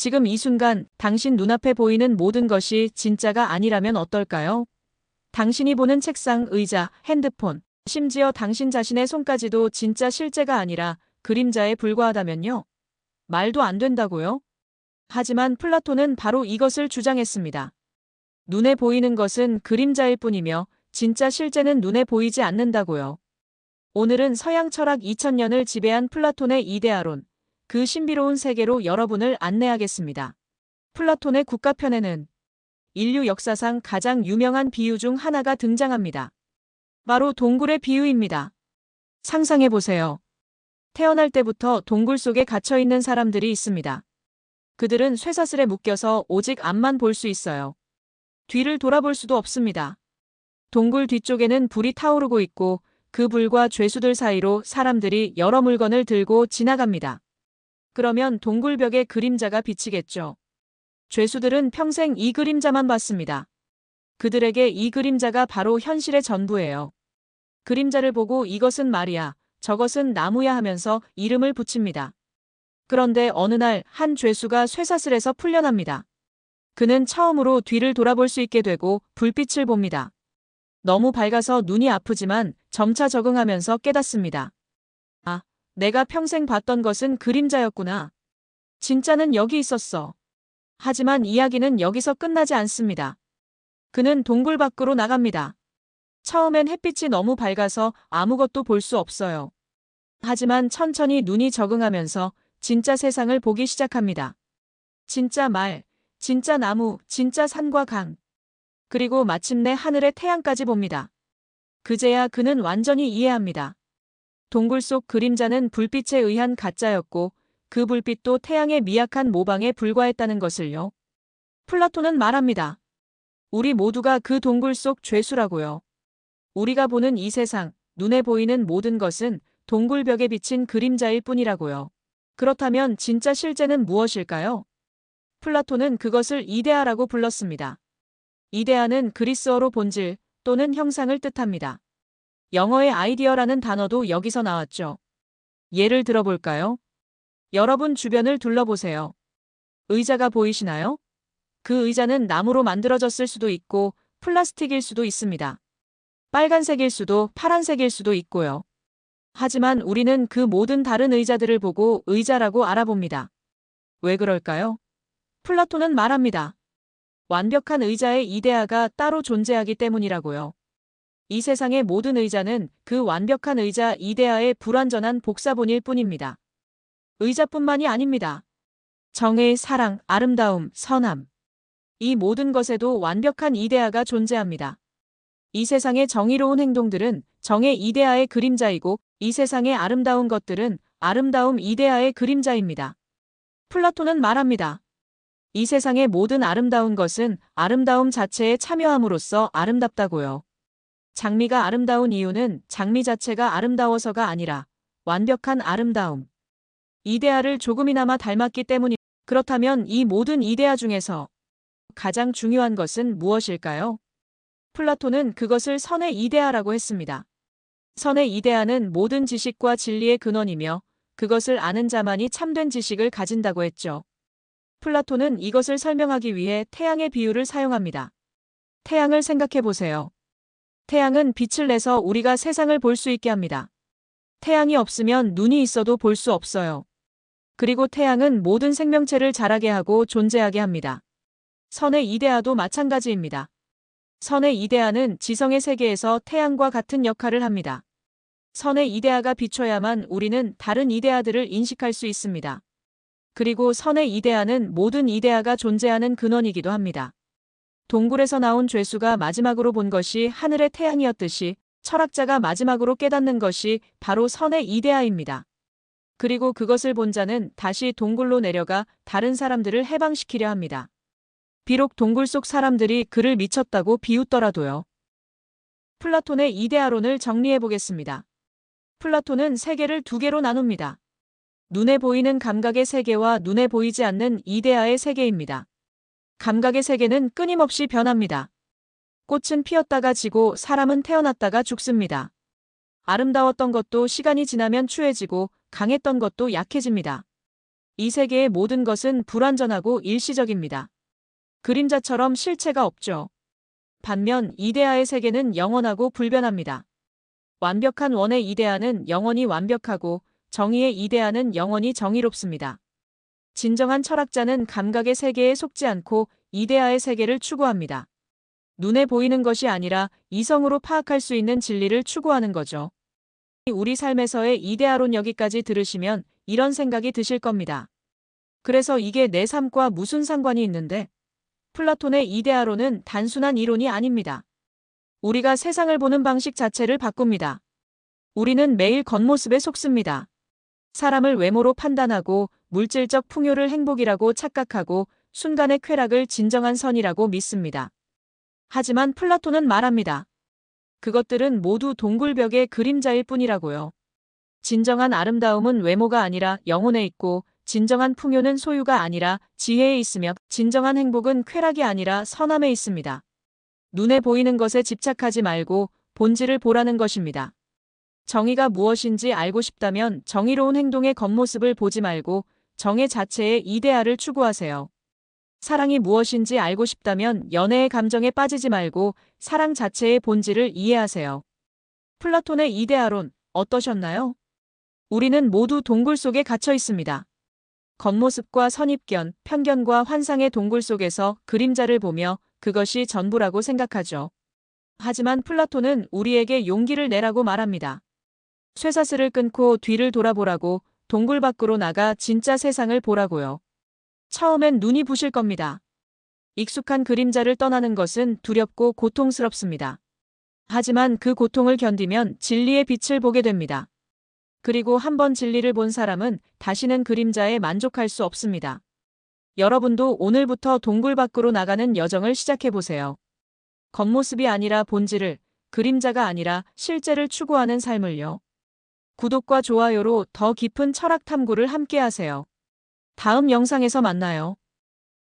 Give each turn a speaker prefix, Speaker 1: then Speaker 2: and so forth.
Speaker 1: 지금 이 순간 당신 눈앞에 보이는 모든 것이 진짜가 아니라면 어떨까요? 당신이 보는 책상, 의자, 핸드폰, 심지어 당신 자신의 손까지도 진짜 실제가 아니라 그림자에 불과하다면요? 말도 안 된다고요? 하지만 플라톤은 바로 이것을 주장했습니다. 눈에 보이는 것은 그림자일 뿐이며 진짜 실제는 눈에 보이지 않는다고요. 오늘은 서양 철학 2000년을 지배한 플라톤의 이데아론, 그 신비로운 세계로 여러분을 안내하겠습니다. 플라톤의 국가편에는 인류 역사상 가장 유명한 비유 중 하나가 등장합니다. 바로 동굴의 비유입니다. 상상해보세요. 태어날 때부터 동굴 속에 갇혀 있는 사람들이 있습니다. 그들은 쇠사슬에 묶여서 오직 앞만 볼 수 있어요. 뒤를 돌아볼 수도 없습니다. 동굴 뒤쪽에는 불이 타오르고 있고 그 불과 죄수들 사이로 사람들이 여러 물건을 들고 지나갑니다. 그러면 동굴벽에 그림자가 비치겠죠. 죄수들은 평생 이 그림자만 봤습니다. 그들에게 이 그림자가 바로 현실의 전부예요. 그림자를 보고 이것은 말이야, 저것은 나무야 하면서 이름을 붙입니다. 그런데 어느 날 한 죄수가 쇠사슬에서 풀려납니다. 그는 처음으로 뒤를 돌아볼 수 있게 되고 불빛을 봅니다. 너무 밝아서 눈이 아프지만 점차 적응하면서 깨닫습니다. 아, 내가 평생 봤던 것은 그림자였구나. 진짜는 여기 있었어. 하지만 이야기는 여기서 끝나지 않습니다. 그는 동굴 밖으로 나갑니다. 처음엔 햇빛이 너무 밝아서 아무것도 볼 수 없어요. 하지만 천천히 눈이 적응하면서 진짜 세상을 보기 시작합니다. 진짜 말, 진짜 나무, 진짜 산과 강. 그리고 마침내 하늘의 태양까지 봅니다. 그제야 그는 완전히 이해합니다. 동굴 속 그림자는 불빛에 의한 가짜였고 그 불빛도 태양의 미약한 모방에 불과했다는 것을요. 플라톤은 말합니다. 우리 모두가 그 동굴 속 죄수라고요. 우리가 보는 이 세상, 눈에 보이는 모든 것은 동굴벽에 비친 그림자일 뿐이라고요. 그렇다면 진짜 실제는 무엇일까요? 플라톤은 그것을 이데아라고 불렀습니다. 이데아는 그리스어로 본질 또는 형상을 뜻합니다. 영어의 아이디어라는 단어도 여기서 나왔죠. 예를 들어볼까요? 여러분 주변을 둘러보세요. 의자가 보이시나요? 그 의자는 나무로 만들어졌을 수도 있고 플라스틱일 수도 있습니다. 빨간색일 수도 파란색일 수도 있고요. 하지만 우리는 그 모든 다른 의자들을 보고 의자라고 알아봅니다. 왜 그럴까요? 플라톤은 말합니다. 완벽한 의자의 이데아가 따로 존재하기 때문이라고요. 이 세상의 모든 의자는 그 완벽한 의자 이데아의 불완전한 복사본일 뿐입니다. 의자뿐만이 아닙니다. 정의, 사랑, 아름다움, 선함. 이 모든 것에도 완벽한 이데아가 존재합니다. 이 세상의 정의로운 행동들은 정의 이데아의 그림자이고 이 세상의 아름다운 것들은 아름다움 이데아의 그림자입니다. 플라톤은 말합니다. 이 세상의 모든 아름다운 것은 아름다움 자체에 참여함으로써 아름답다고요. 장미가 아름다운 이유는 장미 자체가 아름다워서가 아니라 완벽한 아름다움. 이데아를 조금이나마 닮았기 때문이 그렇다면 이 모든 이데아 중에서 가장 중요한 것은 무엇일까요? 플라톤은 그것을 선의 이데아라고 했습니다. 선의 이데아는 모든 지식과 진리의 근원이며 그것을 아는 자만이 참된 지식을 가진다고 했죠. 플라톤은 이것을 설명하기 위해 태양의 비유를 사용합니다. 태양을 생각해 보세요. 태양은 빛을 내서 우리가 세상을 볼 수 있게 합니다. 태양이 없으면 눈이 있어도 볼 수 없어요. 그리고 태양은 모든 생명체를 자라게 하고 존재하게 합니다. 선의 이데아도 마찬가지입니다. 선의 이데아는 지성의 세계에서 태양과 같은 역할을 합니다. 선의 이데아가 비춰야만 우리는 다른 이데아들을 인식할 수 있습니다. 그리고 선의 이데아는 모든 이데아가 존재하는 근원이기도 합니다. 동굴에서 나온 죄수가 마지막으로 본 것이 하늘의 태양이었듯이 철학자가 마지막으로 깨닫는 것이 바로 선의 이데아입니다. 그리고 그것을 본 자는 다시 동굴로 내려가 다른 사람들을 해방시키려 합니다. 비록 동굴 속 사람들이 그를 미쳤다고 비웃더라도요. 플라톤의 이데아론을 정리해 보겠습니다. 플라톤은 세계를 두 개로 나눕니다. 눈에 보이는 감각의 세계와 눈에 보이지 않는 이데아의 세계입니다. 감각의 세계는 끊임없이 변합니다. 꽃은 피었다가 지고 사람은 태어났다가 죽습니다. 아름다웠던 것도 시간이 지나면 추해지고 강했던 것도 약해집니다. 이 세계의 모든 것은 불완전하고 일시적입니다. 그림자처럼 실체가 없죠. 반면 이데아의 세계는 영원하고 불변합니다. 완벽한 원의 이데아는 영원히 완벽하고 정의의 이데아는 영원히 정의롭습니다. 진정한 철학자는 감각의 세계에 속지 않고 이데아의 세계를 추구합니다. 눈에 보이는 것이 아니라 이성으로 파악할 수 있는 진리를 추구하는 거죠. 우리 삶에서의 이데아론 여기까지 들으시면 이런 생각이 드실 겁니다. 그래서 이게 내 삶과 무슨 상관이 있는데? 플라톤의 이데아론은 단순한 이론이 아닙니다. 우리가 세상을 보는 방식 자체를 바꿉니다. 우리는 매일 겉모습에 속습니다. 사람을 외모로 판단하고 물질적 풍요를 행복이라고 착각하고 순간의 쾌락을 진정한 선이라고 믿습니다. 하지만 플라톤은 말합니다. 그것들은 모두 동굴벽의 그림자일 뿐이라고요. 진정한 아름다움은 외모가 아니라 영혼에 있고 진정한 풍요는 소유가 아니라 지혜에 있으며 진정한 행복은 쾌락이 아니라 선함에 있습니다. 눈에 보이는 것에 집착하지 말고 본질을 보라는 것입니다. 정의가 무엇인지 알고 싶다면 정의로운 행동의 겉모습을 보지 말고 정의 자체의 이데아를 추구하세요. 사랑이 무엇인지 알고 싶다면 연애의 감정에 빠지지 말고 사랑 자체의 본질을 이해하세요. 플라톤의 이데아론 어떠셨나요? 우리는 모두 동굴 속에 갇혀 있습니다. 겉모습과 선입견, 편견과 환상의 동굴 속에서 그림자를 보며 그것이 전부라고 생각하죠. 하지만 플라톤은 우리에게 용기를 내라고 말합니다. 쇠사슬을 끊고 뒤를 돌아보라고 동굴 밖으로 나가 진짜 세상을 보라고요. 처음엔 눈이 부실 겁니다. 익숙한 그림자를 떠나는 것은 두렵고 고통스럽습니다. 하지만 그 고통을 견디면 진리의 빛을 보게 됩니다. 그리고 한번 진리를 본 사람은 다시는 그림자에 만족할 수 없습니다. 여러분도 오늘부터 동굴 밖으로 나가는 여정을 시작해 보세요. 겉모습이 아니라 본질을, 그림자가 아니라 실제를 추구하는 삶을요. 구독과 좋아요로 더 깊은 철학 탐구를 함께 하세요. 다음 영상에서 만나요.